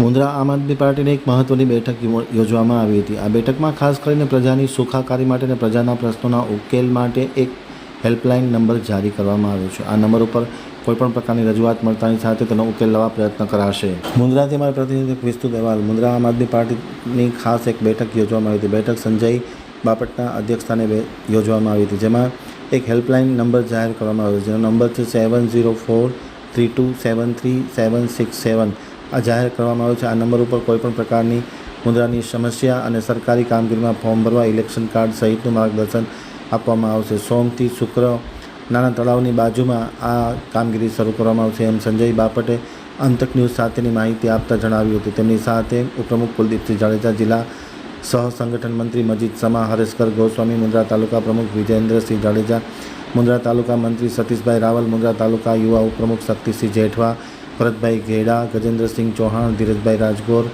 મુન્દ્રા આમ આદમી પાર્ટીની એક મહત્વની બેઠક યોજવામાં આવી હતી. આ બેઠકમાં ખાસ કરીને પ્રજાની સુખાકારી માટે અને પ્રજાના પ્રશ્નોના ઉકેલ માટે એક હેલ્પલાઇન નંબર જારી કરવામાં આવ્યો છે. આ નંબર ઉપર કોઈપણ પ્રકારની રજૂઆત મળતાની સાથે તેનો ઉકેલ લાવવા પ્રયત્ન કરાશે. મુન્દ્રાથી અમારા પ્રતિનિધિ વિસ્તુ વિસ્તૃત મુંદ્રા આમ આદમી પાર્ટીની ખાસ એક બેઠક યોજવામાં આવી હતી. બેઠક સંજય બાપટના અધ્યક્ષસ્થાને યોજવામાં આવી હતી, જેમાં એક હેલ્પલાઇન નંબર જાહેર કરવામાં આવ્યો છે જેનો નંબર છે seven zero four three two seven three seven six seven. આ જાહેર કરવામાં આવ્યું છે. આ નંબર ઉપર કોઈપણ પ્રકારની મુદ્રાની સમસ્યા અને સરકારી કામગીરીમાં ફોર્મ ભરવા, ઇલેક્શન કાર્ડ સહિતનું માર્ગદર્શન આપવામાં આવશે. સોમથી શુક્ર નાના તળાવની બાજુમાં આ કામગીરી શરૂ કરવામાં આવશે. એમ સંજય બાપટે અંતક ન્યૂઝ સાથેની માહિતી આપતા જણાવ્યું હતું. તેમની સાથે ઉપપ્રમુખ કુલદીપસિંહ જાડેજા, જિલ્લા સહ સંગઠન મંત્રી મજીદ સમા, હરેશકર ગોસ્વામી, મુન્દ્રા તાલુકા પ્રમુખ વિજેન્દ્રસિંહ જાડેજા, મુન્દ્રા તાલુકા મંત્રી સતીશભાઈ રાવલ, મુન્દ્રા તાલુકા યુવા ઉપપ્રમુખ શક્તિસિંહ જેઠવા ભરતભાઈ ઘેડા, ગજેન્દ્રસિંહ ચૌહાણ, ધીરજભાઈ રાજગોર,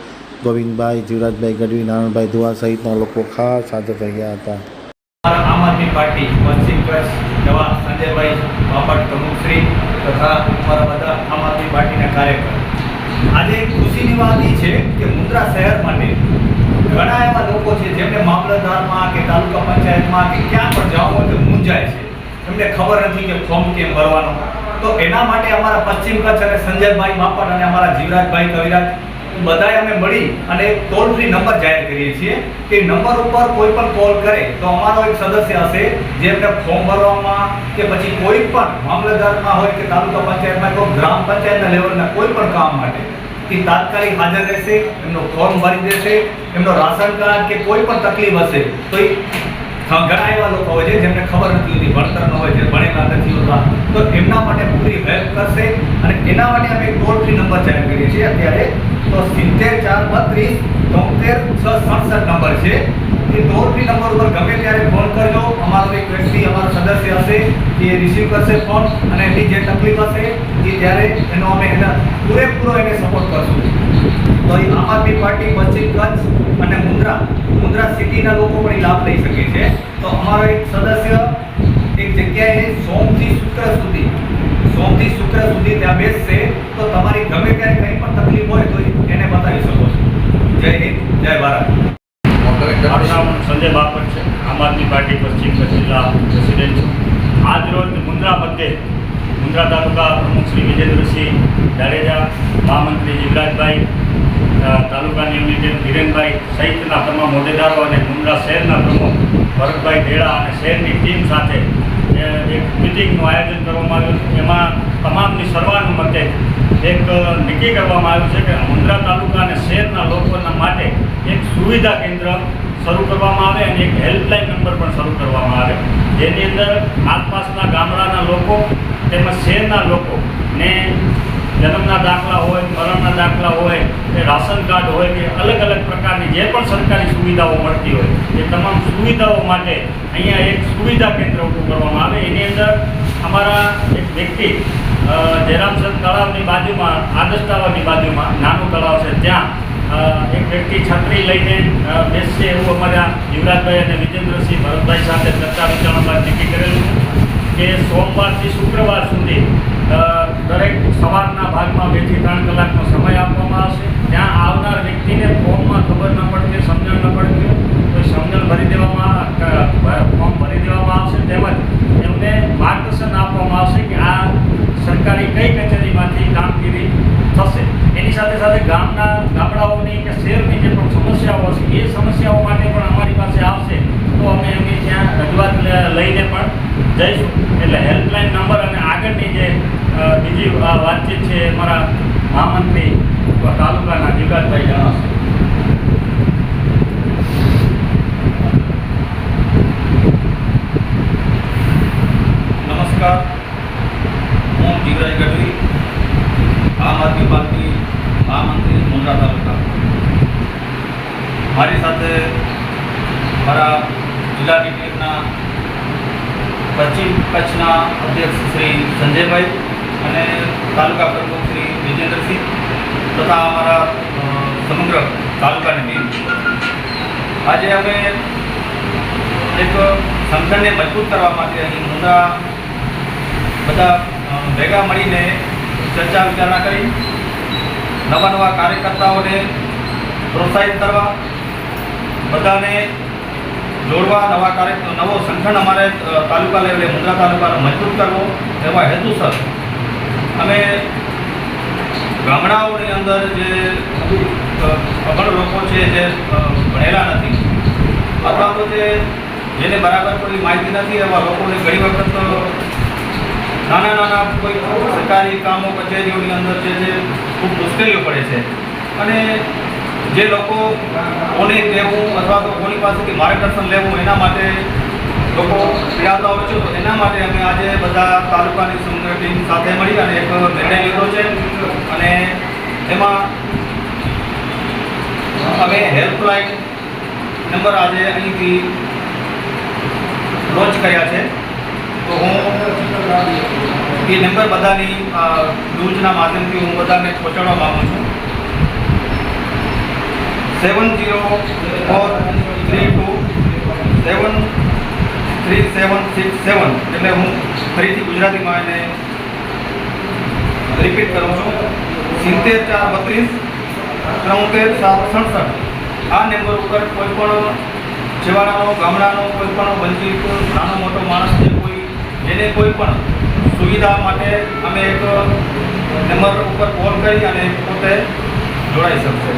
ગોવિંદભાઈ, જીવરાજભાઈ ગઢવી, નારાયણભાઈ ધુવા સહિતના લોકો ખાસ હાજર રહ્યા હતા. આમ આદમી પાર્ટી પશ્ચિમ કચ્છ નવા સંજયભાઈ બાપટ પ્રમુખશ્રી તથા અમારા બધા આમ આદમી પાર્ટીના કાર્યકર. આજે ખુશીની વાત એ છે કે મુન્દ્રા શહેર માટે ઘણા એવા લોકો છે જેમને મામલતદારમાં કે તાલુકા પંચાયતમાં કે ક્યાં પણ જવા તો મૂંઝાય છે. એમને ખબર નથી કે ફોર્મ કેમ ભરવાનો. તો એના માટે અમારા પશ્ચિમ કચ્છ અને સંજયભાઈ બાપટ અને અમારા જીવરાજભાઈ કવિરાજ બધાએ અમે મળી અને ટોલ ફ્રી નંબર જાહેર કરીએ છીએ. કે નંબર ઉપર કોઈ પણ કોલ કરે તો અમારો એક સદસ્ય હશે જેમને ફોર્મ ભરવામાં કે પછી કોઈ પણ મામલતદારમાં હોય કે તાલુકા પંચાયતમાં કોઈ ગ્રામ પંચાયતના લેવલના કોઈ પણ કામ માટે, એ તાત્કાલિક હાજર રહેશે, એમનો ફોર્મ ભરી દેશે, એમનો રાશન કાર્ડ કે કોઈ પણ તકલીફ હશે, તો એ ઘણા એવા લોકો હોય છે, જેમને ખબર નથી હોતી, ભણતર ન હોય છે, ભણેલા નથી હોતા, તો એમના માટે પૂરી હેલ્પ કરશે. અને એના માટે અમે ટોલ ફ્રી નંબર જાહેર કરીએ છીએ. અત્યારે તો સિત્તેર ચાર બત્રીસ તોતેર છ સડસઠ નંબર છે. એ ટોલ ફ્રી નંબર ઉપર ગમે ત્યારે ફોન કરજો. અમારો એક વ્યક્તિ, અમારો સદસ્ય હશે, એ રિસીવ કરશે ફોન અને એની જે તકલીફ હશે, એ ત્યારે એનો અમે એના પૂરેપૂરો એને સપોર્ટ કરશું. તો એ આમ આદમી પાર્ટી પશ્ચિમ કચ્છ અને મુન્દ્રા મુન્દ્રા સિટીના લોકો પણ લાભ લઈ શકે છે. તો અમારો એક સદસ્ય એક જગ્યાએ સોમથી શુક્ર સુધી, સોમથી શુક્ર સુધી ત્યાં બેસશે. તો તમારી ગમે ત્યારે કંઈ પણ તકલીફ હોય તો એને બતાવી શકો છો જય હિન્દ જય ભારત મારું નામ સંજય છે. આમ આદમી પાર્ટી પશ્ચિમ કચ્છ જિલ્લા પ્રેસિડેન્ટ છું. આજ રોજ મુન્દ્રા મધ્યે મુન્દ્રા તાલુકા પ્રમુખ શ્રી વિજેન્દ્રસિંહ જાડેજા, મહામંત્રી જીવરાજભાઈ તાલુકાની યુનિટેડ ધીરેનભાઈ સહિતના તમામ હોદ્દેદારો અને મુન્દ્રા શહેરના પ્રમુખ ભરતભાઈ ભેડા અને શહેરની ટીમ સાથે એક મિટિંગનું આયોજન કરવામાં આવ્યું એમાં તમામની સર્વાનુમતે એક નક્કી કરવામાં આવ્યું છે કે મુન્દ્રા તાલુકા અને શહેરના લોકોના માટે એક સુવિધા કેન્દ્ર શરૂ કરવામાં આવે અને એક હેલ્પલાઇન નંબર પણ શરૂ કરવામાં આવે. જેની અંદર આસપાસના ગામડાના લોકો તેમજ શહેરના લોકો ને જન્મના દાખલા હોય, મરણના દાખલા હોય કે રાશન કાર્ડ હોય કે અલગ અલગ પ્રકારની જે પણ સરકારી સુવિધાઓ મળતી હોય, એ તમામ સુવિધાઓ માટે અહીંયા એક સુવિધા કેન્દ્ર ઊભું કરવામાં આવે. એની અંદર અમારા એક વ્યક્તિ જયરામસર તળાવની બાજુમાં, આદર્શ તળાવની બાજુમાં નાનું તળાવ છે ત્યાં એક વ્યક્તિ છત્રી લઈને બેસશે એવું અમારા યુવરાજભાઈ અને વિજેન્દ્રસિંહ ભરતભાઈ સાથે ચર્ચા વિચારણા બાદ નક્કી કરેલું છે કે સોમવારથી શુક્રવાર સુધી દરેક સવારના ભાગમાં બેથી ત્રણ કલાકનો સમય આપવામાં આવશે ત્યાં આવનાર વ્યક્તિને ફોર્મમાં ખબર ન પડતી હોય, સમજણ ન પડતી હોય તો એ સમજણ ભરી દેવામાં અ, ફોર્મ ભરી દેવામાં આવશે તેમજ એમને માર્ગદર્શન આપવામાં આવશે કે આ સરકારી કઈ કચેરીમાંથી કામગીરી થશે એની સાથે સાથે ગામના ગામડાઓની કે શહેરની જે પણ સમસ્યાઓ હશે એ સમસ્યાઓ માટે પણ અમારી પાસે આવશે તો અમે એમની ત્યાં રજૂઆત લઈને પણ જઈશું. એટલે હેલ્પલાઇન નંબર અને આગળની જે બીજી વાતચીત છે અમારા મારા મહામંત્રી તાલુકાના જીવરાજભાઈ જણાવશે નમસ્કાર હું જીવરાજ ગઢવી આમ આદમી પાર્ટી મહામંત્રી મુન્દ્રા તાલુકા મારી સાથે મારા જિલ્લા ટીમના પશ્ચિમ કચ્છના અધ્યક્ષ શ્રી સંજયભાઈ અને તાલુકા પ્રમુખ શ્રી વિજેન્દ્રસિંહ તથા અમારા સમગ્ર તાલુકાની ટીમ. આજે અમે એક સંગઠનને મજબૂત કરવા માટે અહીં મોટા બધા ભેગા મળીને ચર્ચા વિચારણા કરી. નવા નવા કાર્યકર્તાઓને પ્રોત્સાહિત કરવા, બધાને જોડવા નવા કાર્ય નવો સંગઠન અમારે તાલુકા લેવલે મુંદ્રા તાલુકાનો મજબૂત કરવો એવા હેતુસર અમે ગામડાઓની અંદર જે અભણ લોકો છે જે ભણેલા નથી, અથવા તો જેને બરાબર કોઈ માહિતી નથી એવા લોકોને ઘણી વખત નાના નાના કોઈ સરકારી કામો, કચેરીઓની અંદર જે છે, ખૂબ મુશ્કેલીઓ પડે છે. અને જે લોકો કોને કહેવું અથવા તો કોની પાસેથી માર્ગદર્શન લેવું એના માટે લોકો પીડાતા હોય છે, તો એના માટે અમે આજે બધા તાલુકાની સમન્વય ટીમ સાથે મળી અને એક નિર્ણય લીધો છે. અને એમાં અમે હેલ્પલાઇન નંબર આજે અહીંથી લોન્ચ કર્યા છે. તો હું એ નંબર બધાની ન્યૂઝના માધ્યમથી હું બધાને પહોંચાડવા માગું છું. Seven zero four three two seven three seven six seven એટલે હું ફરીથી ગુજરાતીમાં એને રિપીટ કરું છું. સિત્તેર ચાર બત્રીસ ત્રોતેર સાત સડસઠ. આ નંબર ઉપર કોઈ પણ છેવાડાનો, ગામડાનો, કોઈ પણ વંચિત, નાનો મોટો માણસ જે કોઈ, એને કોઈ પણ સુવિધા માટે અમે એક નંબર ઉપર કોલ કરી અને પોતે જોડાઈ શકશે.